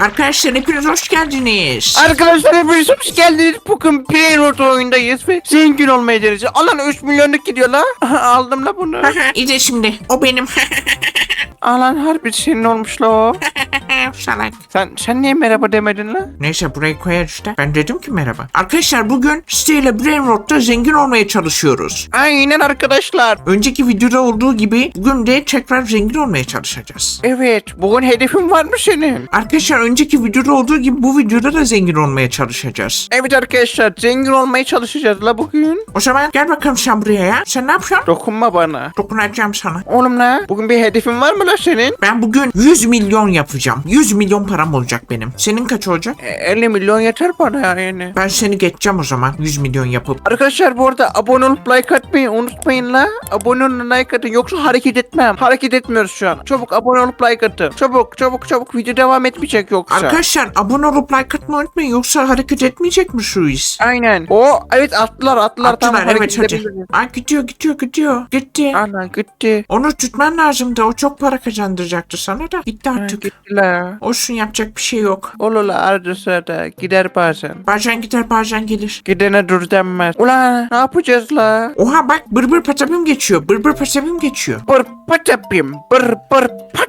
Arkadaşlar hepiniz hoş geldiniz. Arkadaşlar hepiniz hoş geldiniz. Bugün Playrot oyundayız ve zengin olmaya deneyeceğiz. Alan 3 milyonluk gidiyor la. Aldım la bunu. De şimdi o benim. Alan harbi senin olmuş la o. Salak. Sen, sen niye merhaba demedin la? Neyse burayı koyar işte. Ben dedim ki merhaba. Arkadaşlar bugün siteyle Brainrot'ta zengin olmaya çalışıyoruz. Aynen arkadaşlar. Önceki videoda olduğu gibi bugün de tekrar zengin olmaya çalışacağız. Evet bugün hedefin var mı senin? Arkadaşlar önceki videoda olduğu gibi bu videoda da zengin olmaya çalışacağız. Evet arkadaşlar zengin olmaya çalışacağız la bugün. O zaman gel bakalım sen buraya ya. Sen ne yapacaksın? Dokunma bana. Dokunacağım sana. Oğlum la bugün bir hedefin var mı la senin? Ben bugün 100 milyon yapacağım. 100 milyon param olacak benim. Senin kaç olacak? E, 50 milyon yeter bana yani. Ben seni geçeceğim o zaman 100 milyon yapıp. Arkadaşlar bu arada abone olup like atmayı unutmayın la. Abone olun like atın yoksa hareket etmem. Hareket etmiyoruz şu an. Çabuk abone olup like atın. Çabuk çabuk çabuk video devam etmeyecek yoksa. Arkadaşlar abone olup like atmayı unutmayın yoksa hareket etmeyecek mi şu iş? Aynen. O evet attılar attılar. Attılar tamam, evet hadi. Ay gidiyor gidiyor gidiyor. Gitti. Ana gitti. Onu tutman lazımdı. O çok para kazandıracaktı sana da. Gitti Ha, artık. Gittiler. Olsun yapacak bir şey yok. Olur la arada sırada gider bazen. Bazen gider bazen gelir. Gidene dur denmez. Ulan ne yapacağız la? Oha bak bır bır patapim geçiyor. Bır bır patapim geçiyor. Bır patapim. Bır bır patapim.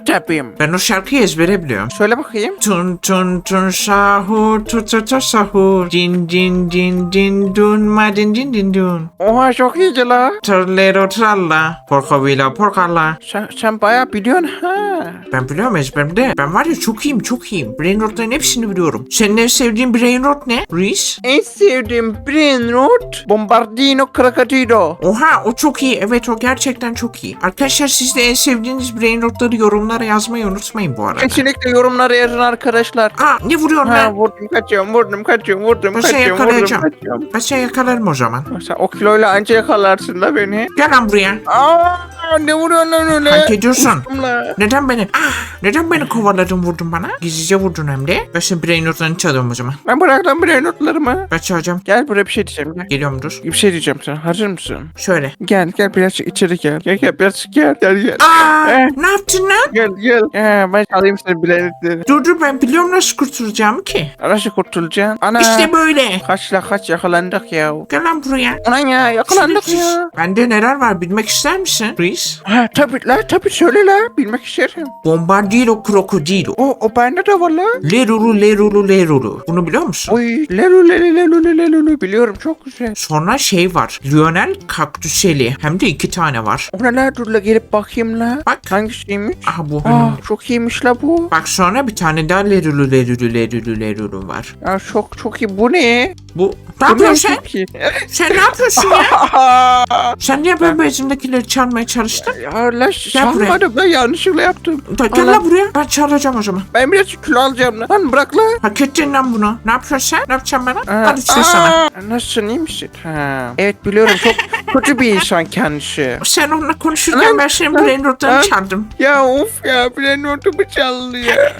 Ben o şarkıyı ezbere biliyorum. Söyle bakayım. Tun tun tun sahur tu tu tu sahur din din din din dun ma din din din dun Oha çok iyiydi la. Trallero tralla porcovila porcalla Sen, sen bayağı biliyorsun ha. Ben biliyorum ezberimde. Ben var ya çok iyiyim çok iyiyim. Brain rotların hepsini biliyorum. Senin en sevdiğin brain rot ne? Reese? En sevdiğim brain rot Bombardino Krakatido. Oha o çok iyi. Evet o gerçekten çok iyi. Arkadaşlar siz de en sevdiğiniz brain rotları yorumlara yazmayı unutmayın bu arada. Kesinlikle yorumlara yazın arkadaşlar. Aa ne vuruyorsun Ha lan? vurdum kaçıyorum vurdum kaçıyorum vurdum Ben seni kaçıyorum vurdum yakalayacağım. kaçıyorum. Ben seni yakalarım o zaman. Sen o kiloyla anca yakalarsın da beni. Gel lan buraya. Aa ne vuruyorsun lan öyle? Hak ediyorsun. Uçtum la. Neden beni? Ah, neden beni kovaladın vurdun bana? Gizlice vurdun hem de. Ben senin brain rotlarını çalıyorum o zaman. Ben bırak lan brain rotlarımı. Ben çalacağım. Gel buraya bir şey diyeceğim gel. Geliyorum dur. Bir şey diyeceğim sana. Hazır mısın? Şöyle. Gel gel birazcık içeri gel. Gel gel birazcık gel. Gel gel. Aa, Eh. ne yaptın lan? Gel gel. Ee, ben alayım seni bileğini. Dur dur ben biliyorum nasıl kurtulacağımı ki. Nasıl kurtulacaksın? Ana. İşte böyle. Kaç la kaç yakalandık ya. Gel lan buraya. Ulan ya yakalandık ya. Bende neler var bilmek ister misin? Reis? Ha tabii la tabii söyle la bilmek isterim. Bombardiro krokodilo. O o bende de var la. Lerulu lerulu lerulu. Bunu biliyor musun? Oy lelu lelu lelu lelu biliyorum çok güzel. Sonra şey var. Lionel kaktüseli. Hem de iki tane var. O ne la dur la gelip bakayım la. Bak. Hangisiymiş? Aha bu. Aa çok iyiymiş la bu. Bak sonra bir tane daha lerulu lerulu lerulu lerulu var. Ya çok çok iyi bu ne? Bu. Ne yapıyorsun sen? iyi. Sen ne yapıyorsun ya? Sen niye benim bezimdekileri çalmaya çalıştın? ya la buraya. çalmadım la yanlışlıkla yaptım. Da, gel Allah. lan buraya. Ben çalacağım o zaman. Ben biraz kilo alacağım la. Lan bırak la. Hak ettin lan bunu. Ne yapıyorsun sen? Ne yapacaksın bana? Aa, Hadi işte sana. Nasılsın iyi misin? Ha. Evet biliyorum çok kötü bir insan kendisi. Sen onunla konuşurken Lan, ben senin lan, brain rotlarını lan. çaldım. Ya of ya bir notumu çaldı ya.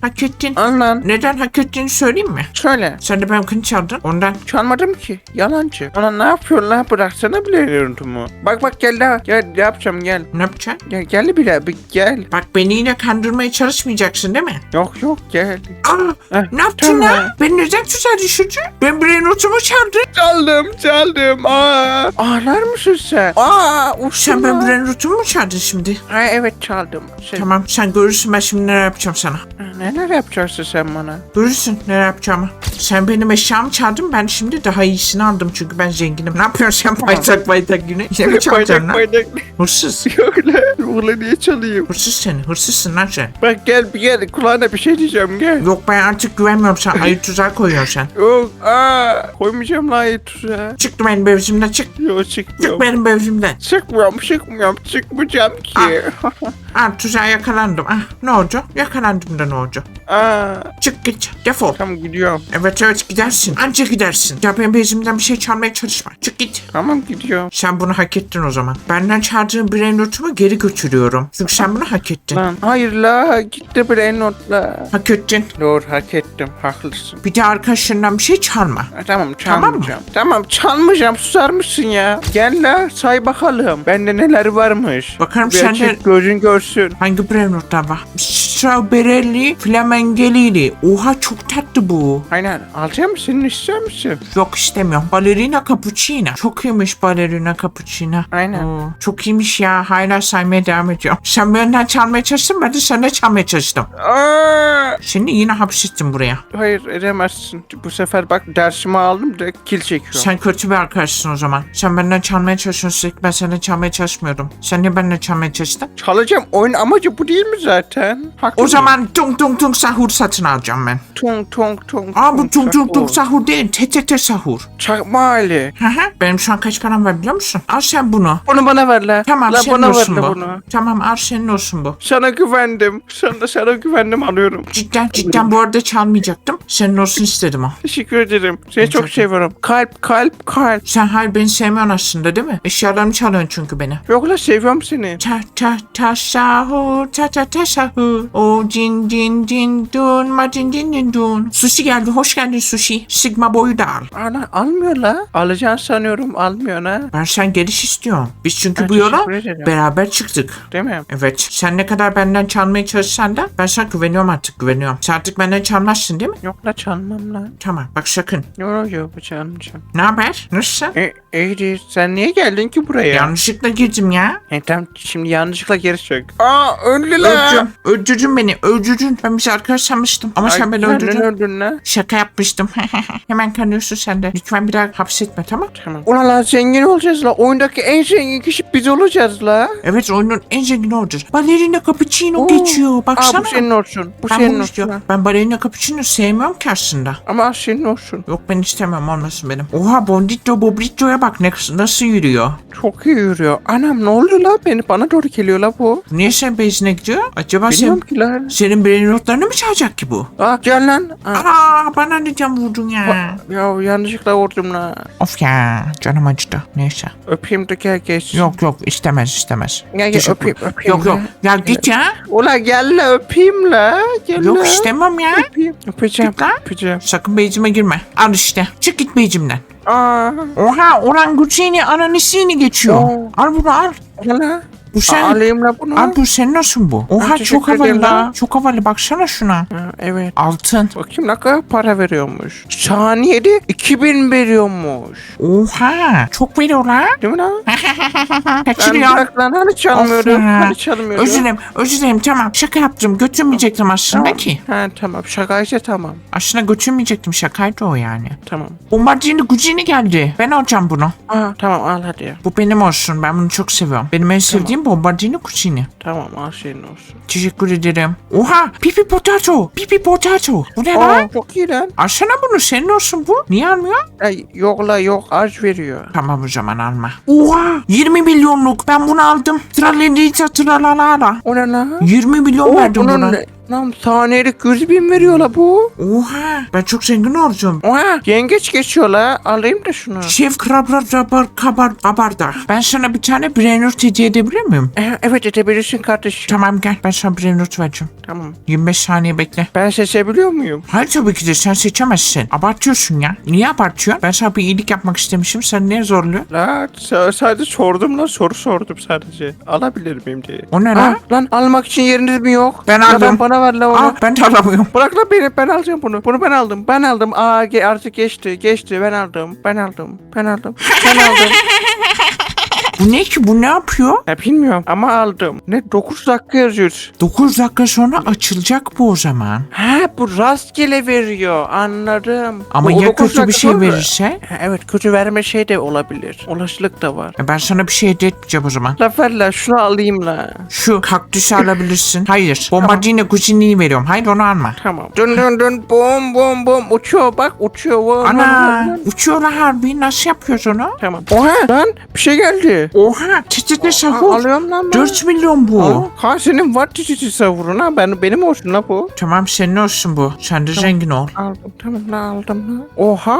Hak ettin. Al lan. Neden hak ettiğini söyleyeyim mi? Söyle. Sen de benimkini çaldın. Ondan. Çalmadım ki. Yalancı. Ona ne yapıyorsun lan? Bıraksana bile notumu. Bak bak gel daha. Gel ne yapacağım gel. Ne yapacaksın? Gel gel bile bir gel. Bak beni yine kandırmaya çalışmayacaksın değil mi? Yok yok gel. Aa, Heh, ne yaptın tamam. lan? Beni neden tuzağa düşürdün? Ben brain rotumu çaldın. Çaldım çaldım. Aa. Ağlar mısın sen? Aa Sen ben lan. brain rotumu mu çaldın şimdi? Ha, evet çaldım. Şey, Tamam sen görürsün ben şimdi neler yapacağım sana. Neler yapacaksın sen bana? Görürsün neler yapacağımı. Sen benim eşyamı çaldın ben şimdi daha iyisini aldım çünkü ben zenginim. Ne yapıyorsun sen paytak paytak yine? Yine mi çalacaksın lan? baydak. Hırsız. Yok lan. Ulan niye çalayım? Hırsız seni. Hırsızsın lan sen. Bak gel bir gel kulağına bir şey diyeceğim gel. Yok ben artık güvenmiyorum sen. Ayı tuzağa koyuyorsun sen. Yok aa koymayacağım lan ayı tuzağa. Çık benim bevzimden çık. Yok Çık çıkmıyorum. benim bevzimden. Çıkmıyorum çıkmıyorum çıkmayacağım ki. Ah tuzağa yakalandım. Ah ne oldu? Yakalandım da ne oldu? Aa Çık git. Defol. tamam gidiyorum. Evet Evet gidersin. Anca gidersin. Ya benim bezimden bir şey çalmaya çalışma. Çık git. Tamam gidiyorum. Sen bunu hak ettin o zaman. Benden çaldığın brain notumu geri götürüyorum. Çünkü sen bunu hak ettin. Lan hayır la gitti bir notla. Hak ettin. Doğru hak ettim haklısın. Bir de arkadaşlarından bir şey çalma. Ha, tamam Tamam çalmayacağım. Tamam, çalmayacağım susar mısın ya? Gel la say bakalım. Bende neler varmış. Bakarım Bir sende- açık gözün görsün. Hangi brain notlar var? Strawberry'li, flamengelili. Oha çok tatlı bu. Aynen alacak mısın ister misin? Yok istemiyorum. Ballerina cappuccino. Çok iyiymiş ballerina cappuccino. Aynen. Oo, çok iyiymiş ya. Hala saymaya devam ediyorum. Sen benden çalmaya çalıştın ben de senden çalmaya çalıştım. Aa, Seni yine hapsettim buraya. hayır edemezsin. Bu sefer bak dersimi aldım da kil çekiyorum. Sen kötü bir arkadaşsın o zaman. Sen benden çalmaya çalışıyorsun sürekli ben senden çalmaya çalışmıyordum. Sen niye benden çalmaya çalıştın? Çalacağım. Oyun amacı bu değil mi zaten? Haklı O mıyım? zaman tung tung tung sahur satın alacağım ben. Tung tung tung. Aa bu tung tung tung sahur. değil. TTT sahur. Çakma Ali. Hı hı. Benim şu an kaç param var biliyor musun? Al sen bunu. Bunu bana ver la. Tamam la senin bana olsun bu. bunu. Tamam al senin olsun bu. Sana güvendim. Sana, sana güvendim alıyorum. Cidden cidden bu arada çalmayacaktım. Senin olsun istedim o. Teşekkür ederim. Seni çok Çok- seviyorum. Kalp kalp kalp. Sen hayır beni sevmiyorsun aslında değil mi? Eşyalarımı çalıyorsun çünkü beni. Yok la seviyorum seni. Ta ta ta sahur ta ta ta sahur O cin cin cin dun ma cin cin cin dun Sushi geldi hoş geldin sushi Sigma boyu da al Ana almıyor la. Alacağını sanıyorum almıyor ha. Ben sen geliş istiyorum Biz çünkü Ha, bu yola teşekkür ederim. beraber çıktık Değil mi? Evet sen ne kadar benden çalmaya çalışsan da ben sana güveniyorum artık güveniyorum Sen artık benden çalmazsın değil mi? Yok la çalmam la. Tamam bak sakın Yok yok bu çalmayacağım. Ne haber? Nasılsın? E, iyiydi. Sen niye geldin ki buraya? Yanlışlıkla girdim ya E, tamam şimdi yanlışlıkla geri çök. Aa öldü la. Öldüm. Öldürdün beni. Öldürdün. Ben bir arkadaş sanmıştım. Ama sen beni öldürdün. öldün la. Şaka yapmıştım. Hemen kanıyorsun sen de. Lütfen bir daha hapsetme tamam? Tamam. Ulan la zengin olacağız la. Oyundaki en zengin kişi biz olacağız la. Evet oyunun en zengini olacağız. Ballerina cappuccino Oo. geçiyor. Aa Baksana. bu senin olsun. Bu ben senin bunu olsun. istiyorum. Ben ballerina cappuccino sevmiyorum ki aslında. Ama senin olsun. Yok ben istemem olmasın benim. Oha Bondito Bobrito'ya bak ne, nasıl yürüyor. Çok iyi yürüyor. Anam ne oluyor la? Beni bana doğru geliyor la bu. Niye sen bezine gidiyor? Acaba Bilmiyorum sen, ki la. senin brain notlarını mı çalacak ki bu? Aa gel lan. Aa, Aa bana neden vurdun ya? ya yanlışlıkla vurdum la. Of ya canım acıdı. Neyse. Öpeyim de gel geç. Yok yok istemez istemez. Gel gel Teşekkür- öpeyim öpeyim. Yok yok. Ya git ya. Ula gel la öpeyim la. Gel Yok la. istemem ya. Öpeyim. Öpeceğim. Git lan. Öpeceğim. Sakın beycime girme. Al işte. Çık git beycimden. Aa. Oha orangutini ananisini geçiyor. Oo. Al bunu al. Gel la. Bu sen. Alayım la bunu. Al bu senin olsun bu. Oha teşekkür çok havalı ederim la. lan. Çok havalı baksana şuna. Ha, evet. Altın. Bakayım ne kadar para veriyormuş. Saniyede 2000 veriyormuş. Oha. Çok veriyor la. Değil mi lan? Lan Kaçırıyor. bırak lan hani. Of ya. Hani çalmıyordum. Özür dilerim. Özür dilerim tamam. Şaka yaptım. Götürmeyecektim aslında ki. Ha tamam şakaysa tamam. Aslında götürmeyecektim. Şakaydı o yani. Tamam. Bombardini Gucini geldi. Ben alacağım bunu. Aa tamam al hadi. Bu benim olsun. Ben bunu çok seviyorum. Benim en sevdiğim Bombardini Gucini. Tamam al senin olsun. Teşekkür ederim. Oha! Pipi potato! Pipi potato! Bu ne Aa lan? çok iyi lan. Alsana bunu. Senin olsun bu. Niye almıyor? Ay, yok la yok az veriyor. Tamam o zaman alma. Oha! 20 milyonluk. Ben bunu aldım. Tralalita tralalala. O ne la? 20 milyon Oo, verdim bunun buna. Lan saniyelik 100 bin veriyor la bu. Oha! Ben çok zengin olacağım. Oha yengeç geçiyor la. Alayım da şunu. Şef krablar rabar kabar abarda. Ben sana bir tane brainerd hediye edebilir miyim? Ee, evet edebilirsin kardeşim. Tamam gel ben sana brainerd vereceğim. Tamam. 25 saniye bekle. Ben seçebiliyor muyum? Hayır tabii ki de sen seçemezsin. Abartıyorsun ya. Niye abartıyorsun? Ben sana bir iyilik yapmak istemişim. Sen niye zorluyor? La sa- sadece sordum la soru sordum sadece. Alabilir miyim diye. O ne lan? lan almak için yeriniz mi yok? Ben La, aldım. bana ver la onu. Aa ben de alamıyorum. Bırak la beni ben alacağım bunu. Bunu ben aldım. Ben aldım. Aa ge- artık geçti. Geçti. Ben aldım. Ben aldım. Ben aldım. Ben aldım. Bu ne ki? Bu ne yapıyor? Ya bilmiyorum ama aldım. Ne 9 dakika yazıyor. 9 dakika sonra açılacak bu o zaman. Ha bu rastgele veriyor. Anladım. Ama Bu ya 9 kötü bir dakika şey verirse? Ha, evet kötü verme şey de olabilir. Olasılık da var. E, Ben sana bir şey hediye etmeyeceğim o zaman. La ver la şunu alayım la. Şu kaktüsü alabilirsin. Hayır. Bombardino Gucini'yi veriyorum. Hayır onu alma. Tamam. Dön dön dön bom bom bom uçuyor bak uçuyor. Ana bom. uçuyorlar harbi. Nasıl yapıyoruz onu? Tamam. Oha lan bir şey geldi. Oha Aa, sahur. alıyorum lan ben. 4 milyon bu. Aa, Ha senin var tititi savurun ha. Ben, benim olsun la bu. Tamam senin olsun bu. Sen de zengin ol. Aldım tamam la aldım la. Oha.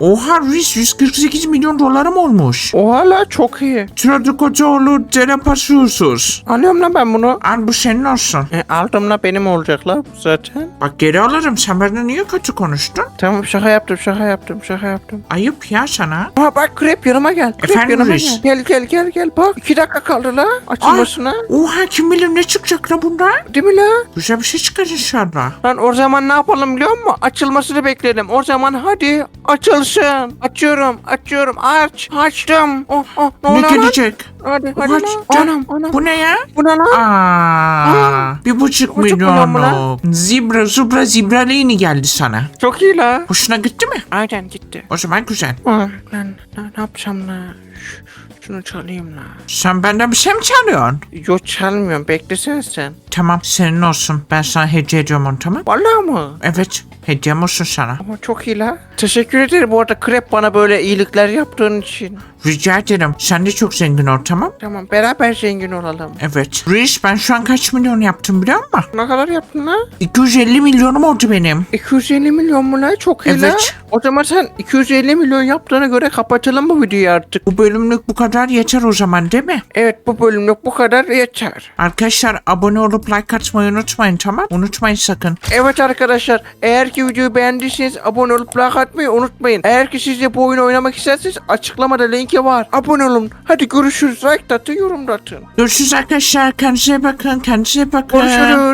Oha Reis 148 milyon dolarım olmuş. Oha la çok iyi. Tradukotoğlu telepasıyorsuz. Alıyorum lan ben bunu. Al bu senin olsun. E, aldım la benim olacak la zaten. Bak geri alırım. Sen benden niye kötü konuştun? Tamam şaka yaptım şaka yaptım şaka yaptım. Ayıp ya sana. Aa bak krep yanıma gel. Krep Efendim yanıma reis? gel. Gel gel gel gel bak. iki dakika kaldı la açılmasına. Oha kim bilir ne çıkacak la bunda? Değil mi la? Güzel bir şey çıkar inşallah. Lan o zaman ne yapalım biliyor musun? Açılmasını bekledim. O zaman hadi açılsın. Açıyorum açıyorum aç. Açtım. Oh oh ne Ne gelecek? Hadi hadi Oha, lan. can- Anam. Bu ne ya? Bu ne lan? Aa, bir buçuk milyonluk. Zibra zubra zibralini geldi sana. Çok iyi la. Hoşuna gitti mi? Aynen gitti. O zaman güzel. Ah, lan ne, ne yapacağım la? Şunu çalayım la. Sen benden bir şey mi çalıyorsun? Yok çalmıyorum beklesene sen. Tamam senin olsun. Ben sana hediye ediyorum onu tamam? Vallahi mı? Evet hediyem olsun sana. Ama çok iyi la. Teşekkür ederim bu arada krep bana böyle iyilikler yaptığın için. Rica ederim. Sen de çok zengin ol tamam? Tamam beraber zengin olalım. Evet. Reis ben şu an kaç milyon yaptım biliyor musun? Ne kadar yaptın la? 250 milyonum oldu benim. 250 milyon mu la? Çok iyi la. Evet. O zaman sen 250 milyon yaptığına göre kapatalım bu videoyu artık. Bu bölümlük bu kadar yeter o zaman değil mi? Evet bu bölümlük bu kadar yeter. Arkadaşlar abone olup like atmayı unutmayın tamam? Unutmayın sakın. Evet arkadaşlar eğer ki videoyu beğendiyseniz abone olup like atmayı unutmayın. Eğer ki siz de bu oyunu oynamak isterseniz açıklamada linki var. Abone olun. Hadi görüşürüz. Like atın yorum atın. Görüşürüz arkadaşlar. Kendinize bakın. Kendinize bakın. Görüşürüz.